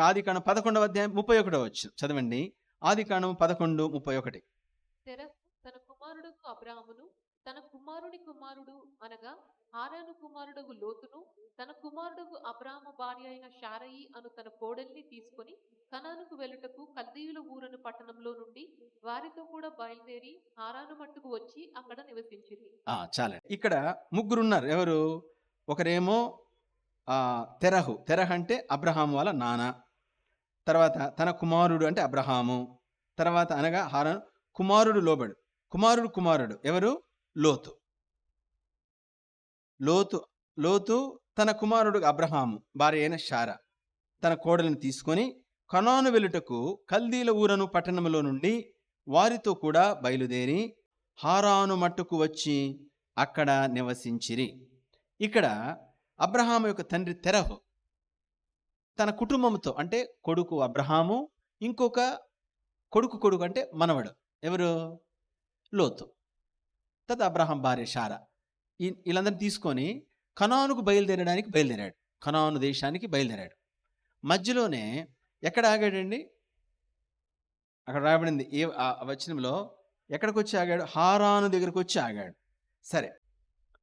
ఆది కాండం పదకొండవ అధ్యాయం ముప్పై ఒకటో వచ్చు చదవండి. ఆది కాండం పదకొండు ముప్పై ఒకటి. తన కుమారుడు అబ్రాహామును తన కుమారుని కుమారుడు అనగా హారాను కుమారుడు లోతును తన కుమారుడు అబ్రాహ్మ భార్య అయిన షారయి అను తన కోడల్ని తీసుకొని కనానుకు వెళ్ళుటకు కల్దీయుల ఊరను పట్టణంలో నుండి వారితో కూడా బయలుదేరి హారాను మట్టుకు వచ్చి అక్కడ నివసించింది ఆ, చాలండి ఇక్కడ ముగ్గురు ఉన్నారు ఎవరు? ఒకరేమో ఆ, తెరహు. తెరహ అంటే అబ్రహాము వాళ్ళ నాన్న. తర్వాత తన కుమారుడు అంటే అబ్రహాము. తర్వాత అనగా హారన్ కుమారుడు లోబడు. కుమారుడు కుమారుడు. ఎవరు? లోతు. లోతు లోతు తన కుమారుడు అబ్రహాము భార్య అయిన షారా. తన కోడలను తీసుకొని కనాను వెలుటకు కల్దీల ఊరను పట్టణంలో నుండి వారితో కూడా బయలుదేరి హారాను మట్టుకు వచ్చి అక్కడ నివసించిరి. ఇక్కడ అబ్రహాము యొక్క తండ్రి తెరహు. తన కుటుంబంతో అంటే కొడుకు అబ్రహాము ఇంకొక కొడుకు కొడుకు అంటే మనవడు. ఎవరు? లోతు. తద అబ్రహాం భార్య షారా. వీళ్ళందరినీ తీసుకొని కనానుకు బయలుదేరడానికి బయలుదేరాడు. కనాను దేశానికి బయలుదేరాడు. మధ్యలోనే ఎక్కడ ఆగాడండి? అక్కడ రాబడింది ఏ ఆ వచనంలో ఎక్కడికి వచ్చి ఆగాడు? హారాను దగ్గరకు వచ్చి ఆగాడు. సరే.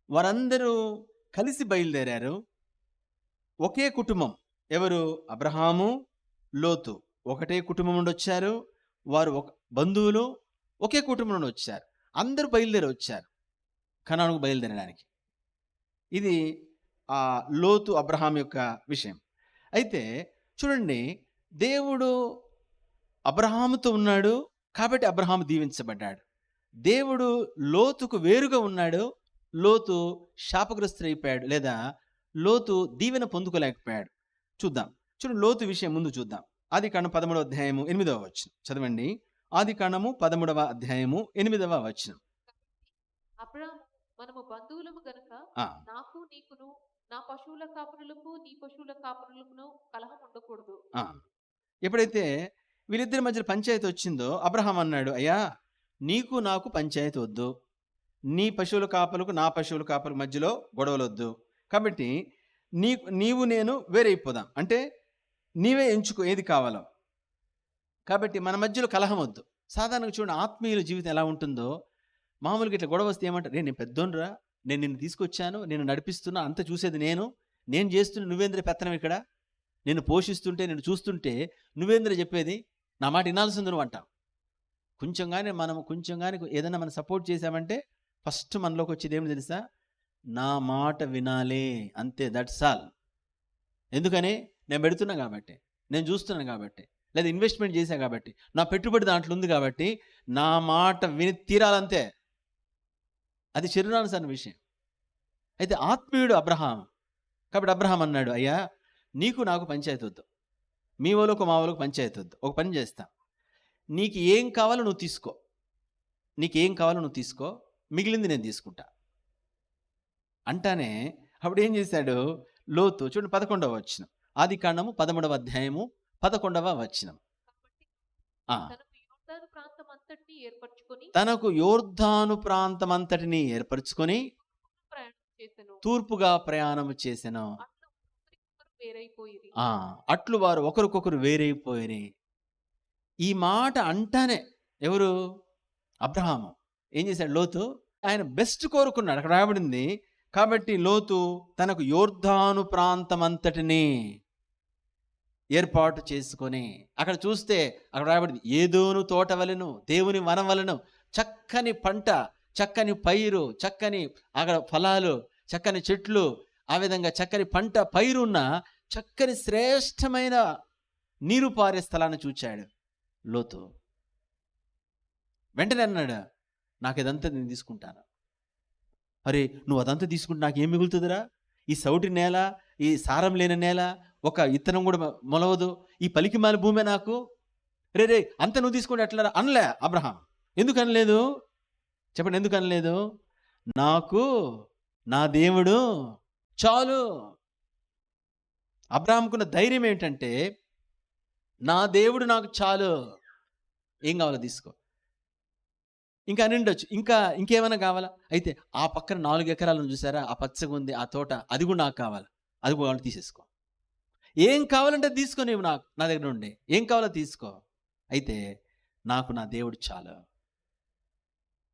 వారందరూ కలిసి బయలుదేరారు. ఒకే కుటుంబం. ఎవరు? అబ్రహాము లోతు. ఒకటే కుటుంబం నుండి వచ్చారు. వారు ఒక బంధువులు ఒకే కుటుంబం నుండి వచ్చారు. అందరూ బయలుదేరి వచ్చారు. కనానుకు బయలుదేరడానికి. ఇది ఆ లోతు అబ్రహాం యొక్క విషయం. అయితే చూడండి దేవుడు అబ్రహాముతో ఉన్నాడు కాబట్టి అబ్రహాము దీవించబడ్డాడు. దేవుడు లోతుకు వేరుగా ఉన్నాడు. లోతు శాపగ్రస్తుడైపోయాడు లేదా లోతు దీవెన పొందుకోలేకపోయాడు. చూద్దాం. చూడండి లోతు విషయం ముందు చూద్దాం. ఆది కాండం పదమూడవ అధ్యాయము ఎనిమిదవ వచనం. చదవండి. ఆది కాండము పదమూడవ అధ్యాయము ఎనిమిదవ వచనం. మనము బంధువులము గనుక నాకు నీకును నా పశువుల కాపురులకు నీ పశువుల కాపురులకును కలహం ఉండకూడదు. ఎప్పుడైతే వీళ్ళిద్దరి మధ్య పంచాయతీ వచ్చిందో అబ్రహాం అన్నాడు అయ్యా నీకు నాకు పంచాయతీ వద్దు. నీ పశువుల కాపలకు నా పశువుల కాపల మధ్యలో గొడవలు వద్దు కాబట్టి నీ నీవు నేను వేరైపోదాం. అంటే నీవే ఎంచుకో ఏది కావాలో. కాబట్టి మన మధ్యలో కలహం వద్దు. సాధారణంగా చూడండి ఆత్మీయుల జీవితం ఎలా ఉంటుందో మామూలుగా ఇట్లా గొడవ వస్తే ఏమంటారు నేను పెద్దోనరా నేను నిన్ను తీసుకొచ్చాను నేను నడిపిస్తున్నా అంత చూసేది నేను నేను చేస్తున్న నువ్వేంద్ర పెత్తనం ఇక్కడ? నేను పోషిస్తుంటే నేను చూస్తుంటే నువ్వేంద్ర చెప్పేది? నా మాట వినాల్సింది నువ్వు అంటావు. కొంచెం కానీ మనం కొంచెం కానీ ఏదైనా మనం సపోర్ట్ చేసామంటే ఫస్ట్ మనలోకి వచ్చేది ఏమి తెలుసా? నా మాట వినాలి అంతే దట్స్ ఆల్ ఎందుకని? నేను పెడుతున్నా కాబట్టి నేను చూస్తున్నాను కాబట్టి లేదా ఇన్వెస్ట్మెంట్ చేశాను కాబట్టి నా పెట్టుబడి దాంట్లో ఉంది కాబట్టి నా మాట విని తీరాలంతే. అది శరీరానుసారి విషయం. అయితే ఆత్మీయుడు అబ్రహాం కాబట్టి అబ్రహాం అన్నాడు అయ్యా నీకు నాకు పంచాయతీ వద్దు. మీ వాళ్ళకు మా వాళ్ళకు పంచాయతీ వద్దు. ఒక పని చేస్తా. నీకు ఏం కావాలో నువ్వు తీసుకో. నీకు ఏం కావాలో నువ్వు తీసుకో. మిగిలింది నేను తీసుకుంటా. అంటానే అప్పుడు ఏం చేశాడు? లోతు చూడండి పదకొండవ వచనం. ఆది కాండము పదమూడవ అధ్యాయము పదకొండవ వచనం. తనకు యోర్ధాను ప్రాంతం అంతటిని ఏర్పరచుకొని తూర్పుగా ప్రయాణం చేసెను. అట్లా వారు ఒకరికొకరు వేరైపోయిరి. ఈ మాట అంటానే ఎవరు? అబ్రహాము. ఏం చేశాడు? లోతు ఆయన బెస్ట్ కోరుకున్నాడు. అక్కడ రాబడింది కాబట్టి లోతు తనకు యోర్ధాను ప్రాంతం అంతటిని ఏర్పాటు చేసుకొని అక్కడ చూస్తే అక్కడ రాబడింది ఏదోను తోట వలెను దేవుని వనం వలెను చక్కని పంట చక్కని పైరు చక్కని అక్కడ ఫలాలు చక్కని చెట్లు ఆ విధంగా చక్కని పంట పైరున్న చక్కని శ్రేష్టమైన నీరు పారే స్థలాన్ని చూచాడు లోతు. వెంటనే అన్నాడు నాకు ఇదంతా నేను తీసుకుంటాను. అరే నువ్వు అదంతా తీసుకుంటే నాకు ఏం మిగులుతుందిరా? ఈ సౌటి నేల ఈ సారం లేని నేల ఒక ఇత్తనం కూడా మొలవదు. ఈ పలికి మాలి భూమే నాకు. రే రే అంత నువ్వు తీసుకుంటే ఎట్లా అనలే అబ్రహాం. ఎందుకు అనలేదు? చెప్పండి ఎందుకు అనలేదు? నాకు నా దేవుడు చాలు. అబ్రాహంకున్న ధైర్యం ఏంటంటే నా దేవుడు నాకు చాలు. ఏం కావాలో తీసుకో. ఇంకా అని ఉండొచ్చు ఇంకా ఇంకేమైనా కావాలా? అయితే ఆ పక్కన నాలుగు ఎకరాలను చూసారా? ఆ పచ్చగా ఉంది ఆ తోట అది కూడా నాకు కావాలి. అది కూడా తీసేసుకో. ఏం కావాలంటే తీసుకో నీవు నాకు నా దగ్గర నుండి. ఏం కావాలో తీసుకో. అయితే నాకు నా దేవుడు చాలు.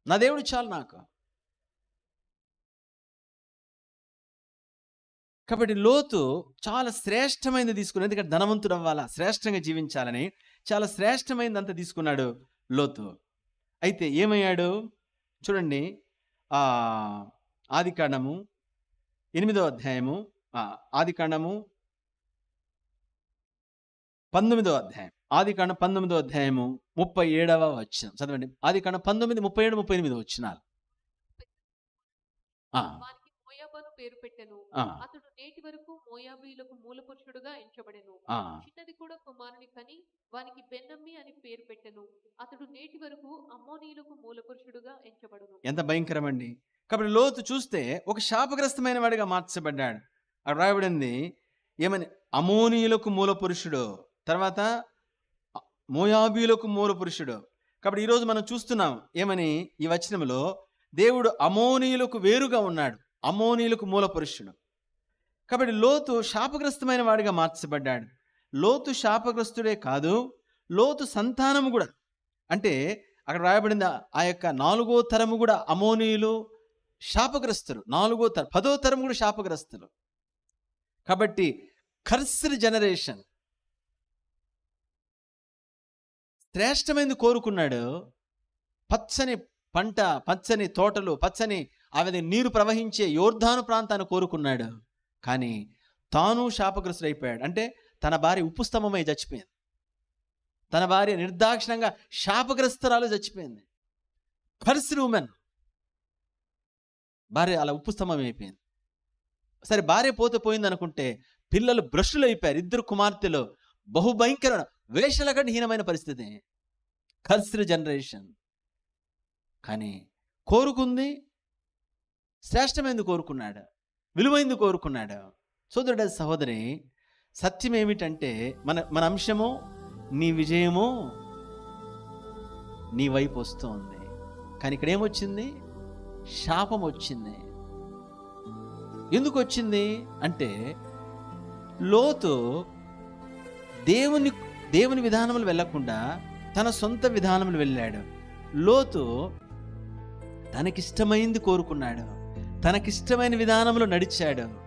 నా దేవుడు చాలు నాకు. కాబట్టి లోతు చాలా శ్రేష్టమైనది తీసుకున్నాడు. ఎందుకంటే ధనవంతుడు అవ్వాలా? శ్రేష్టంగా జీవించాలని. చాలా శ్రేష్టమైనది అంతా తీసుకున్నాడు లోతు. అయితే ఏమయ్యాడు? చూడండి. ఆ ఆదికాండము ఎనిమిదో అధ్యాయము. ఆ, ఆదికాండము పంతొమ్మిదో అధ్యాయం. ఆది కాండ పంతొమ్మిదో అధ్యాయము ముప్పై ఏడవ వచ్చిన చదవండి ఆదికాండం పంతొమ్మిది ముప్పై ఏడు ముప్పై ఎనిమిది వచ్చినాలు పేరు పెట్టెను. అతడు నేటి వరకు మోయాబీలకు మూల పురుషుడుగా ఎంచబడెను. చిన్నది కూడా కుమారుని కని వానికి బెన్నమ్మి అని పేరు పెట్టెను. అతడు నేటి వరకు అమ్మోనీయులకు మూల పురుషుడుగా ఎంచబడును. ఎంత భయంకరమండి. కాబట్టి లోతు చూస్తే ఒక శాపగ్రస్తమైన వాడిగా మార్చబడ్డాడు. అక్కడ రాయబడింది ఏమని? అమోనీయులకు మూల పురుషుడు తర్వాత మోయాబీలకు మూల పురుషుడు కాబట్టి ఈరోజు మనం చూస్తున్నాం ఏమని? ఈ వచనంలో దేవుడు అమోనీయులకు వేరుగా ఉన్నాడు. అమోనీలకు మూల పురుషుడు కాబట్టి లోతు శాపగ్రస్తమైన వాడిగా మార్చబడ్డాడు. లోతు శాపగ్రస్తుడే కాదు లోతు సంతానము కూడా. అంటే అక్కడ రాయబడింది ఆ యొక్క నాలుగో తరము కూడా అమోనీయులు శాపగ్రస్తులు. నాలుగో తరం పదో తరం కూడా శాపగ్రస్తులు. కాబట్టి కర్సర్ జనరేషన్ శ్రేష్టమైనది కోరుకున్నాడు. పచ్చని పంట పచ్చని తోటలు పచ్చని ఆవిడ నీరు ప్రవహించే యోర్ధాను ప్రాంతాన్ని కోరుకున్నాడు. కానీ తాను శాపగ్రస్తుడైపోయాడు. అంటే తన భార్య ఉప్పు చచ్చిపోయింది. తన భార్య నిర్దాక్షిణంగా శాపగ్రస్తురాలు చచ్చిపోయింది. Person women. భార్య అలా ఉప్పు అయిపోయింది సరే భార్య పోతే పోయింది అనుకుంటే పిల్లలు భ్రష్టులు అయిపోయారు ఇద్దరు కుమార్తెలు బహుభయంకర వేషల కంటే హీనమైన పరిస్థితి. Culture generation. కానీ కోరుకుంది శ్రేష్టమైంది కోరుకున్నాడు విలువైంది కోరుకున్నాడు. సోదరుడ సహోదరి సత్యం ఏమిటంటే మన మన అంశము నీ విజయము నీ వైపు వస్తుంది. కానీ ఇక్కడ ఏమొచ్చింది? శాపం వచ్చింది ఎందుకు వచ్చింది అంటే లోతు దేవుని దేవుని విధానములు వెళ్ళకుండా తన సొంత విధానములు వెళ్ళాడు. లోతు తనకిష్టమైంది కోరుకున్నాడు. తనకిష్టమైన విధానంలో నడిచాడు.